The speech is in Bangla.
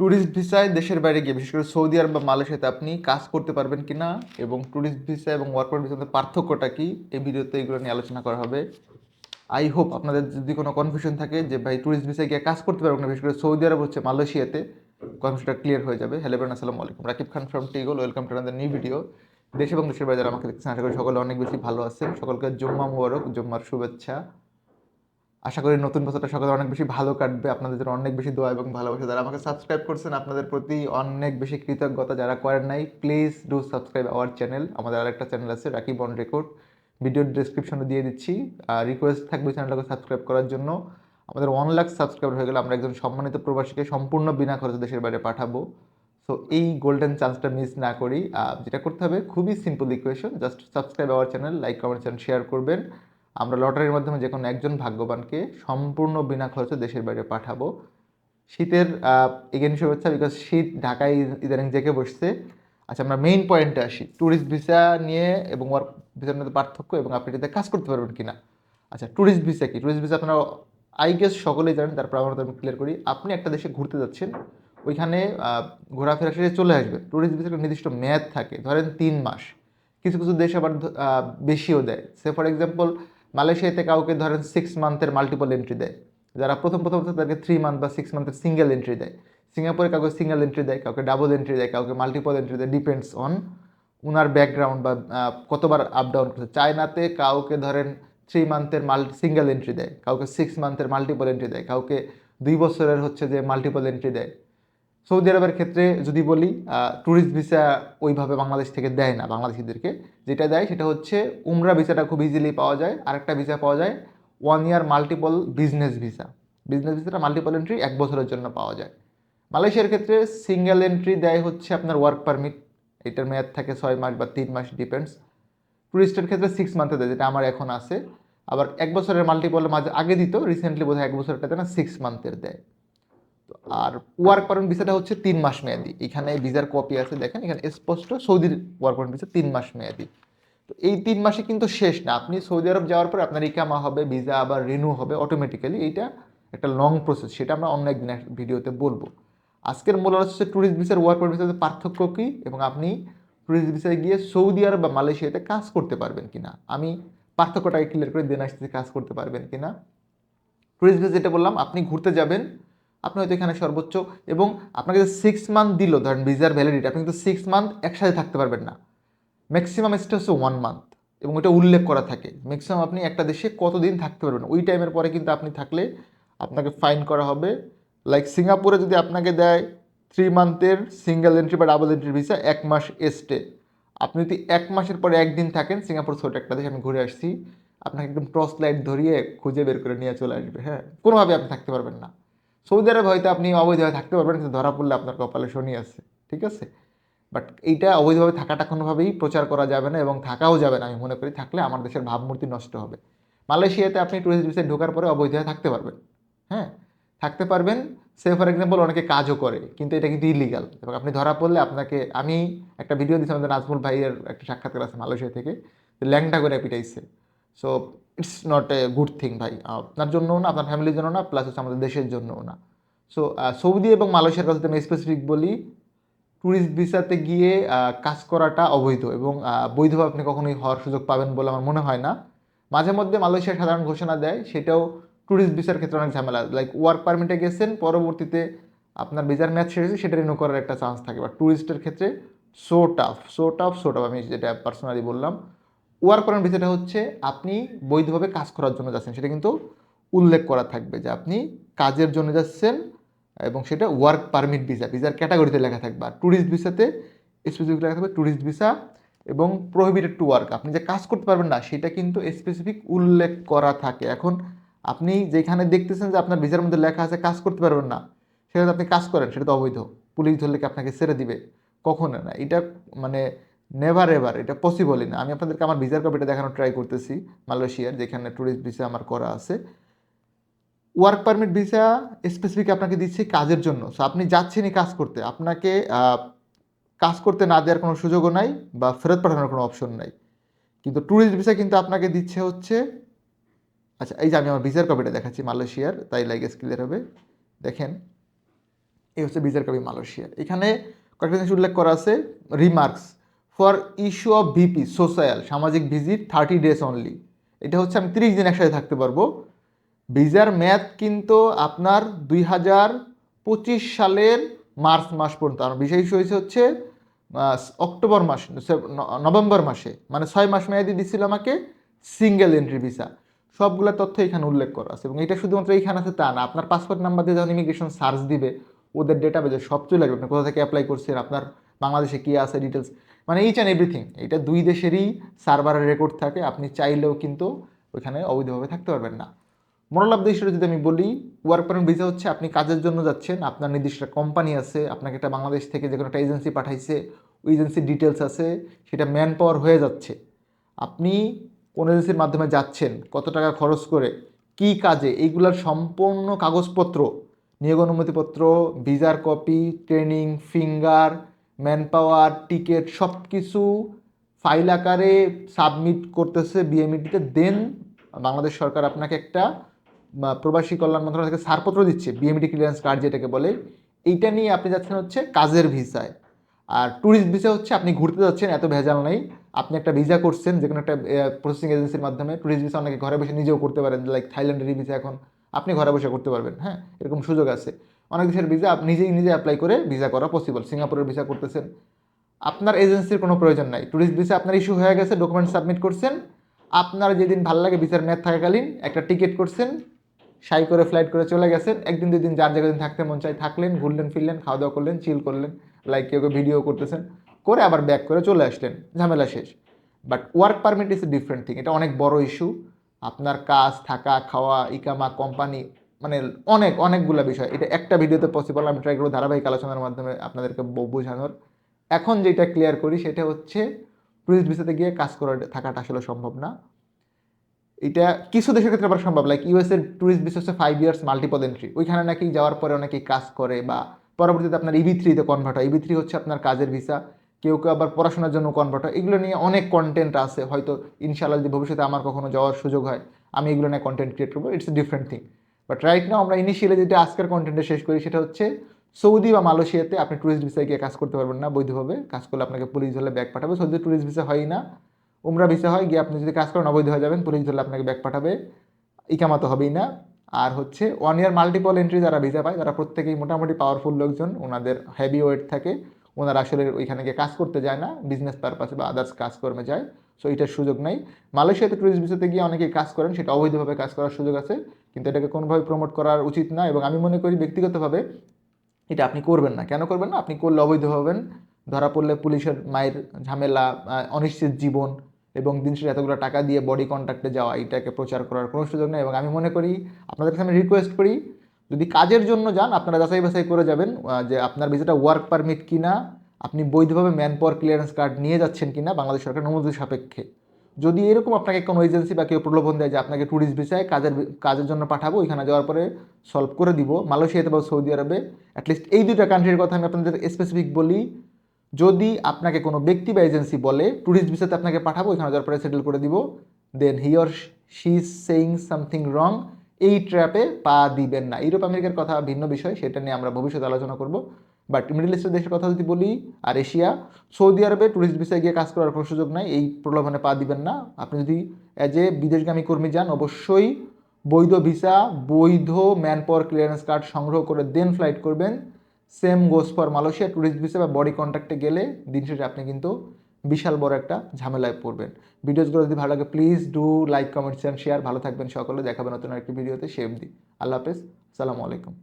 ট্যুরিস্ট ভিসায় দেশের বাইরে গিয়ে, বিশেষ করে সৌদি আরব বা মালয়েশিয়াতে আপনি কাজ করতে পারবেন কিনা এবং ট্যুরিস্ট ভিসা এবং ওয়ার্ক পারমিট ভিসার পার্থক্যটা কি? এই ভিডিওতে এগুলো নিয়ে আলোচনা করা হবে। আই হোপ আপনাদের যদি কোনো কনফিউশন থাকে যে, ভাই ট্যুরিস্ট ভিসায় গিয়ে কাজ করতে পারবেন না। বিশেষ করে সৌদি আরব হচ্ছে মালয়েশিয়াতে কনফিউশনটা ক্লিয়ার হয়ে যাবে। হ্যালো ব্রান আসসালামু আলাইকুম। Rakib Khan from টিগল welcome to another new video দেশ এবং দেশের বাইরে যারা আমাকে দেখছেন আশা করি সকলে অনেক বেশি ভালো আছেন। সকলকে জুম্মা মুবারক, জুম্মার শুভেচ্ছা। আশা করি নতুন বছরটা সকলে অনেক বেশি ভালো কাটবে। আপনাদের জন্য অনেক বেশি দোয়া এবং ভালোবাসা। যারা আমাকে সাবস্ক্রাইব করছেন, আপনাদের প্রতি অনেক বেশি কৃতজ্ঞতা যারা করেন নাই please do subscribe our channel আমাদের আরেকটা চ্যানেল আছে রাকি বন রেকর্ড ভিডিওর ডিসক্রিপশনে দিয়ে দিচ্ছি। আর রিকোয়েস্ট থাকবে চ্যানেলটাকে সাবস্ক্রাইব করার জন্য। আমাদের ওয়ান লাখ সাবস্ক্রাইবার হয়ে গেলে আমরা একজন সম্মানিত প্রবাসীকে সম্পূর্ণ বিনা খরচে দেশের বাইরে পাঠাবো। সো এই গোল্ডেন চান্সটা মিস না করি। যেটা করতে হবে, খুবই simple equation just subscribe our channel like comments and share করবেন। আমরা লটারির মাধ্যমে যে কোনো একজন ভাগ্যবানকে সম্পূর্ণ বিনা খরচে দেশের বাইরে পাঠাবো। শীতের এগেন শুভেচ্ছা বিকজ শীত ঢাকায় ইদানিং জেগে বসছে। আচ্ছা আমরা মেইন পয়েন্টে আসি। ট্যুরিস্ট ভিসা নিয়ে এবং ওয়ার্ক ভিসার মধ্যে পার্থক্য এবং আপনি এটাতে কাজ করতে পারবেন কিনা? আচ্ছা ট্যুরিস্ট ভিসা কি? ট্যুরিস্ট ভিসা আপনারা আই গেস সকলেই জানেন তারপর আমরা আমি ক্লিয়ার করি। আপনি একটা দেশে ঘুরতে যাচ্ছেন, ওইখানে ঘোরাফেরা শেষে চলে আসবে। ট্যুরিস্ট ভিসার নির্দিষ্ট মেয়াদ থাকে, ধরেন তিন মাস। কিছু কিছু দেশ আবার বেশিও দেয়। সে ফর এক্সাম্পল মালয়েশিয়াতে কাউকে ধরেন সিক্স মান্থের মাল্টিপল এন্ট্রি দেয়। যারা প্রথম প্রথম তাদেরকে থ্রি মান্থ বা সিক্স মান্থের সিঙ্গেল এন্ট্রি দেয়। সিঙ্গাপুরে কাউকে সিঙ্গেল এন্ট্রি দেয়, কাউকে ডাবল এন্ট্রি দেয়, কাউকে মাল্টিপল এন্ট্রি দেয় ডিপেন্ডস অন উনার ব্যাকগ্রাউন্ড বা কতবার আপ ডাউন করছে। চায়নাতে কাউকে ধরেন থ্রি মান্থের মাল্টি সিঙ্গেল এন্ট্রি দেয়, কাউকে সিক্স মান্থের মাল্টিপল এন্ট্রি দেয়, কাউকে দুই বছরের হচ্ছে যে মাল্টিপল এন্ট্রি দেয়। সৌদি আরবের ক্ষেত্রে যদি বলি ট্যুরিস্ট ভিসা ওইভাবে বাংলাদেশ থেকে দেয় না বাংলাদেশিদেরকে। যেটা দেয় সেটা হচ্ছে উমরা ভিসাটা খুব ইজিলি পাওয়া যায়। আরেকটা ভিসা পাওয়া যায় one year multiple business visa business ভিসাটা মাল্টিপল এন্ট্রি এক বছরের জন্য পাওয়া যায়। মালয়েশিয়ার ক্ষেত্রে সিঙ্গেল এন্ট্রি দেয় হচ্ছে আপনার ওয়ার্ক পারমিট এটার মেয়াদ থাকে ছয় মাস বা তিন মাস ডিপেন্ডস ট্যুরিস্টের ক্ষেত্রে সিক্স মান্থে দেয়, যেটা আমার এখন আছে। আবার এক বছরের মাল্টিপল মাঝে আগে দিত রিসেন্টলি বোধহয় এক বছরটাতে না সিক্স মান্থের দেয়। তো আর ওয়ার্ক পারমিট ভিসাটা হচ্ছে তিন মাস মেয়াদি। এখানে ভিসার কপি আছে, দেখেন, এখানে স্পষ্ট সৌদির ওয়ার্ক পারমিট ভিসা তিন মাস মেয়াদি। তো এই তিন মাসে কিন্তু শেষ না। আপনি সৌদি আরব যাওয়ার পর আপনার ইকামা হবে ভিসা আবার রিনিউ হবে অটোমেটিক্যালি এইটা একটা লং প্রসেস সেটা আমরা অন্য একদিন এক ভিডিওতে বলব। আজকের মূল আলোচনা হচ্ছে ট্যুরিস্ট ভিসার ওয়ার্ক পারমিট ভিসার পার্থক্য কী এবং আপনি ট্যুরিস্ট ভিসায় গিয়ে সৌদি আরব বা মালয়েশিয়াতে কাজ করতে পারবেন কি না আমি পার্থক্যটাকে ক্লিয়ার করে দেন আসতে কাজ করতে পারবেন কি না ট্যুরিস্ট ভিসা যেটা বললাম, আপনি ঘুরতে যাবেন আপনি হয়তো এখানে সর্বোচ্চ এবং আপনাকে যে সিক্স মান্থ দিল, ধরেন ভিসার ভ্যালিডিটি আপনি কিন্তু সিক্স মান্থ একসাথে থাকতে পারবেন না। ম্যাক্সিমাম স্টে হচ্ছে ওয়ান মান্থ এবং ওইটা উল্লেখ করা থাকে। ম্যাক্সিমাম আপনি একটা দেশে কতদিন থাকতে পারবেন ওই টাইমের পরে কিন্তু আপনি থাকলে আপনাকে ফাইন করা হবে। লাইক সিঙ্গাপুরে যদি আপনাকে দেয় থ্রি মান্থের সিঙ্গেল এন্ট্রি বা ডাবল এন্ট্রি ভিসা এক মাস স্টে আপনি যদি এক মাসের পরে একদিন থাকেন, সিঙ্গাপুর ছোট একটা দেশ, আমি ঘুরে আসছি। আপনাকে একদম টর্চ লাইট ধরিয়ে খুঁজে বের করে নিয়ে চলে আসবে হ্যাঁ। কোনোভাবে আপনি থাকতে পারবেন না। সৌদি আরব হয়তো আপনি অবৈধভাবে থাকতে পারবেন, কিন্তু ধরা পড়লে আপনার কপালে শনি আছে, ঠিক আছে? বাট এইটা অবৈধভাবে থাকাটা কোনোভাবেই প্রচার করা যাবে না এবং থাকাও যাবে না, আমি মনে করি থাকলে আমার দেশের ভাবমূর্তি নষ্ট হবে। মালয়েশিয়াতে আপনি টুরিস্ট ভিসায় ঢোকার পরে অবৈধভাবে থাকতে পারবেন হ্যাঁ? থাকতে পারবেন, সে ফর এক্সাম্পল অনেকে কাজও করে, কিন্তু এটা কিন্তু ইলিগাল এবং আপনি ধরা পড়লে আপনাকে, আমি একটা ভিডিও দিয়েছি আমাদের নাজমুল ভাইয়ের একটা সাক্ষাৎকার আছে মালয়েশিয়া থেকে ল্যাংটা করে পিটাইছে। So it's not a good thing ভাই। আপনার জন্যও না, আপনার ফ্যামিলির জন্য না প্লাস হচ্ছে আমাদের দেশের জন্যও না। সো সৌদি এবং মালয়েশিয়ার কথা আমি স্পেসিফিক বলি ট্যুরিস্ট ভিসাতে গিয়ে কাজ করাটা অবৈধ এবং বৈধভাবে আপনি কখনোই হওয়ার সুযোগ পাবেন বলে আমার মনে হয় না। মাঝে মধ্যে মালয়েশিয়া সাধারণ ঘোষণা দেয়, সেটাও ট্যুরিস্ট ভিসার ক্ষেত্রে অনেক ঝামেলা। লাইক ওয়ার্ক পারমিটে গেছেন, পরবর্তীতে আপনার ভিসার ম্যাচ শেষ সেটা রিনিউ করার একটা চান্স থাকে। বা ট্যুরিস্টের ক্ষেত্রে so tough so tough so tough আমি যেটা পার্সোনালি বললাম। ওয়ার্ক পারমিট ভিসাটা হচ্ছে আপনি বৈধভাবে কাজ করার জন্য যাচ্ছেন, সেটা কিন্তু উল্লেখ করা থাকবে যে আপনি কাজের জন্য যাচ্ছেন এবং সেটা ওয়ার্ক পারমিট ভিসা ভিসার ক্যাটাগরিতে লেখা থাকবে। আর ট্যুরিস্ট ভিসাতে স্পেসিফিক লেখা থাকবে ট্যুরিস্ট ভিসা এবং প্রহিবিটেড টু ওয়ার্ক আপনি যে কাজ করতে পারবেন না, সেটা কিন্তু স্পেসিফিক উল্লেখ করা থাকে। এখন আপনি যেখানে দেখতেছেন যে আপনার ভিসার মধ্যে লেখা আছে কাজ করতে পারবেন না সেটা আপনি কাজ করেন, সেটা তো অবৈধ। পুলিশ ধরলে কি আপনাকে ছেড়ে দিবে? কখনো না। এটা মানে নেভার এভার এটা পসিবলই না। আমি আপনাদেরকে আমার ভিসার কপিটা দেখানোর ট্রাই করতেছি, মালয়েশিয়ার, যেখানে ট্যুরিস্ট ভিসা আমার করা আছে। ওয়ার্ক পারমিট ভিসা স্পেসিফিক আপনাকে দিচ্ছে কাজের জন্য। সো আপনি যাচ্ছেনই কাজ করতে। আপনাকে কাজ করতে না দেওয়ার কোনো সুযোগও নাই বা ফেরত পাঠানোর কোনো অপশন নাই। কিন্তু ট্যুরিস্ট ভিসা কিন্তু আপনাকে দিচ্ছে হচ্ছে আচ্ছা এই যে আমি আমার ভিসার কপিটা দেখাচ্ছি মালয়েশিয়ার, তাই লাগে ক্লিয়ার হবে। দেখেন, এই হচ্ছে ভিসার কপি মালয়েশিয়ার। এখানে কয়েকটা জিনিস উল্লেখ করা আছে remarks for issue of VP social সামাজিক ভিজিট থার্টি ডেজ অনলি এটা হচ্ছে আমি তিরিশ দিন একসাথে থাকতে পারব। ভিসার মেয়াদ কিন্তু আপনার দুই হাজার পঁচিশ সালের মার্চ মাস পর্যন্ত। আর বিষয় ইস্যু হয়েছে হচ্ছে অক্টোবর মাস নভেম্বর মাসে। মানে ছয় মাস মেয়াদি দিচ্ছিল আমাকে সিঙ্গেল এন্ট্রি ভিসা সবগুলো তথ্য এখানে উল্লেখ করা আছে। এবং এটা শুধুমাত্র এইখানে আছে তা না। আপনার পাসপোর্ট নাম্বার দিয়ে যখন ইমিগ্রেশন সার্চ দিবে, ওদের ডেটা বেজে সব চলে আসবে। আপনি কোথা থেকে অ্যাপ্লাই করছেন, আপনার বাংলাদেশে কী আছে ডিটেলস মানে ইচ অ্যান্ড এভরিথিং এটা দুই দেশেরই সার্ভারের রেকর্ড থাকে, আপনি চাইলেও কিন্তু ওইখানে অবৈধভাবে থাকতে পারবেন না। মোরাল অফ দ্য যদি আমি বলি ওয়ার্ক পারমিট ভিসা হচ্ছে আপনি কাজের জন্য যাচ্ছেন, আপনার নির্দিষ্ট কোম্পানি আছে, আপনাকে একটা বাংলাদেশ থেকে যে কোনো একটা এজেন্সি পাঠাইছে, ওই এজেন্সির ডিটেলস আছে, সেটা ম্যান পাওয়ার হয়ে যাচ্ছে। আপনি কোন এজেন্সির মাধ্যমে যাচ্ছেন, কত টাকা খরচ করে, কি কাজে, এইগুলার সম্পূর্ণ কাগজপত্র, নিয়োগ অনুমতিপত্র ভিসার copy training finger man power ticket সব কিছু ফাইল আকারে সাবমিট করতেছে বিএমইটিতে দেন বাংলাদেশ সরকার আপনাকে একটা প্রবাসী কল্যাণ মন্ত্রণালয় থেকে ছাড়পত্র দিচ্ছে বিএমডি ক্লিয়ারেন্স কার্ড যেটাকে বলে। এইটা নিয়ে আপনি যাচ্ছেন হচ্ছে কাজের ভিসায়। আর ট্যুরিস্ট ভিসা হচ্ছে আপনি ঘুরতে যাচ্ছেন, এত ভেজাল নাই। আপনি একটা ভিসা করছেন যে কোনো একটা প্রসেসিং এজেন্সির মাধ্যমে। ট্যুরিস্ট ভিসা অনেকে ঘরে বসে নিজেও করতে পারেন লাইক থাইল্যান্ডের ভিসা এখন। আপনি ঘরে বসে করতে পারবেন হ্যাঁ? এরকম সুযোগ আছে। অনেক দেশের ভিসা আপনি নিজেই নিজে অ্যাপ্লাই করে ভিসা করা পসিবল সিঙ্গাপুরের ভিসা করতেছেন। আপনার এজেন্সির কোনো প্রয়োজন নাই। ট্যুরিস্ট ভিসা আপনার ইস্যু হয়ে গেছে ডকুমেন্ট সাবমিট করছেন। আপনার যেদিন ভালো লাগে ভিসার মেয়াদ থাকাকালীন একটা টিকিট করছেন সাই করে ফ্লাইট করে চলে গেছেন। একদিন, দুই দিন, যার জায়গায় দিন থাকতে মন চাই থাকলেন, ঘুরলেন, ফিরলেন খাওয়া দাওয়া করলেন চিল করলেন লাইক কেউ কেউ ভিডিও করতেছেন, করে আবার ব্যাক করে চলে আসলেন। ঝামেলা শেষ। But work permit is a different thing এটা অনেক বড় ইস্যু আপনার কাজ, থাকা, খাওয়া, ইকামা কোম্পানি মানে অনেক, অনেকগুলো বিষয়। এটা একটা ভিডিওতে পসিবল আমি ট্রাই করব ধারাবাহিক আলোচনার মাধ্যমে আপনাদেরকে বোঝানোর। এখন যেটা ক্লিয়ার করি সেটা হচ্ছে টুরিস্ট ভিসাতে গিয়ে কাজ করা থাকাটা আসলে সম্ভব না। এটা কিছু দেশের ক্ষেত্রে আবার সম্ভব লাইক ইউএসের ট্যুরিস্ট ভিসা হচ্ছে ফাইভ ইয়ার্স মাল্টিপল এন্ট্রি ওইখানে নাকি যাওয়ার পরে অনেকেই কাজ করে বা পরবর্তীতে আপনার ইবি থ্রিতে কনভার্ট হয়। ইবি থ্রি হচ্ছে আপনার কাজের ভিসা কেউ কেউ আবার পড়াশোনার জন্য কনভার্ট হয়। এগুলো নিয়ে অনেক কন্টেন্ট আছে। হয়তো ইনশাআল্লাহ যদি ভবিষ্যতে আমার কখনো যাওয়ার সুযোগ হয়, আমি এগুলো নিয়ে কন্টেন্ট ক্রিয়েট করব। It's different thing but right now আমরা ইনিশিয়ালি যেটা আজকের কন্টেন্টে শেষ করি সেটা হচ্ছে সৌদি বা মালয়েশিয়াতে আপনি ট্যুরিস্ট ভিসায় গিয়ে কাজ করতে পারবেন না, বৈধভাবে। কাজ করলে আপনাকে পুলিশ ধরলে ব্যাগ পাঠাবে। সৌদি ট্যুরিস্ট ভিসা হয় না। উমরা ভিসা হয়, গিয়ে আপনি যদি কাজ করেন, অবৈধ হয়ে যাবেন পুলিশ ধরলে আপনাকে ব্যাগ পাঠাবে। ইকামা তো হবেই না। আর হচ্ছে ওয়ান ইয়ার মাল্টিপল এন্ট্রি যারা ভিসা পায়, তারা প্রত্যেকেই মোটামুটি পাওয়ারফুল লোকজন, ওনাদের হেভি ওয়েট থাকে। ওনারা আসলে ওইখানে গিয়ে কাজ করতে যায় না বিজনেস পারপাসে বা আদার্স কাজকর্মে যায়। সো এটার সুযোগ নাই। মালয়েশিয়াতে ট্যুরিস্ট ভিসাতে গিয়ে অনেকে কাজ করেন, সেটা অবৈধভাবে কাজ করার সুযোগ আছে। কিন্তু এটাকে কোনোভাবে প্রমোট করার উচিত না এবং আমি মনে করি ব্যক্তিগতভাবে এটা আপনি করবেন না। কেন করবেন না? আপনি করলে অবৈধ হবেন। ধরা পড়লে পুলিশের মায়ের ঝামেলা অনিশ্চিত জীবন এবং দিন শেষে এতগুলো টাকা দিয়ে বডি কন্ট্যাক্টে যাওয়া, এটাকে প্রচার করার কোনো সুযোগ নেই এবং আমি মনে করি আপনাদের কাছে আমি রিকোয়েস্ট করি, যদি কাজের জন্য যান, আপনারা যাচাই বাছাই করে যাবেন যে আপনার ভিসাটা ওয়ার্ক পারমিট কিনা, আপনি বৈধভাবে ম্যান পাওয়ার ক্লিয়ারেন্স কার্ড নিয়ে যাচ্ছেন কিনা, বাংলাদেশ সরকার অনুমতি সাপেক্ষে। যদি এরকম আপনাকে কোনো এজেন্সি বা কেউ প্রলোভন দেয় যে আপনাকে ট্যুরিস্ট ভিসায় কাজের কাজের জন্য পাঠাবো, ওইখানে যাওয়ার পরে সলভ করে দিব, মালয়েশিয়াতে বা সৌদি আরবে অ্যাটলিস্ট এই দুইটা কান্ট্রির কথা আমি আপনাদের স্পেসিফিক বলি। যদি আপনাকে কোনো ব্যক্তি বা এজেন্সি বলে ট্যুরিস্ট ভিসাতে আপনাকে পাঠাবো, ওইখানে যাওয়ার পরে সেটেল করে দিব then he or she is saying something wrong এই ট্র্যাপে পা দিবেন না। ইউরোপ আমেরিকার কথা ভিন্ন বিষয়, সেটা নিয়ে আমরা ভবিষ্যতে আলোচনা করব। বাট মিডল ইস্টের দেশের কথা যদি বলি, আর এশিয়া, সৌদি আরবে ট্যুরিস্ট ভিসায় গিয়ে কাজ করার কোনো সুযোগ নাই, এই প্রলোভনে পা দিবেন না। আপনি যদি অ্যাজ এ বিদেশগামী কর্মী যান, অবশ্যই বৈধ ভিসা বৈধ ম্যান পাওয়ার ক্লিয়ারেন্স কার্ড সংগ্রহ করে দেন ফ্লাইট করবেন। Same goes for Malaysia tourist visa বা বডি কন্ট্যাক্টে গেলে দিন শেষে আপনি কিন্তু বিশাল বড় একটা ঝামেলায় পড়বেন। ভিডিওসগুলো যদি ভালো লাগে please do like and share ভালো থাকবেন সকলে দেখাবেন নতুন আরেকটি ভিডিওতে সে অবধি। আল্লাহ হাফেজ, আসসালামু আলাইকুম।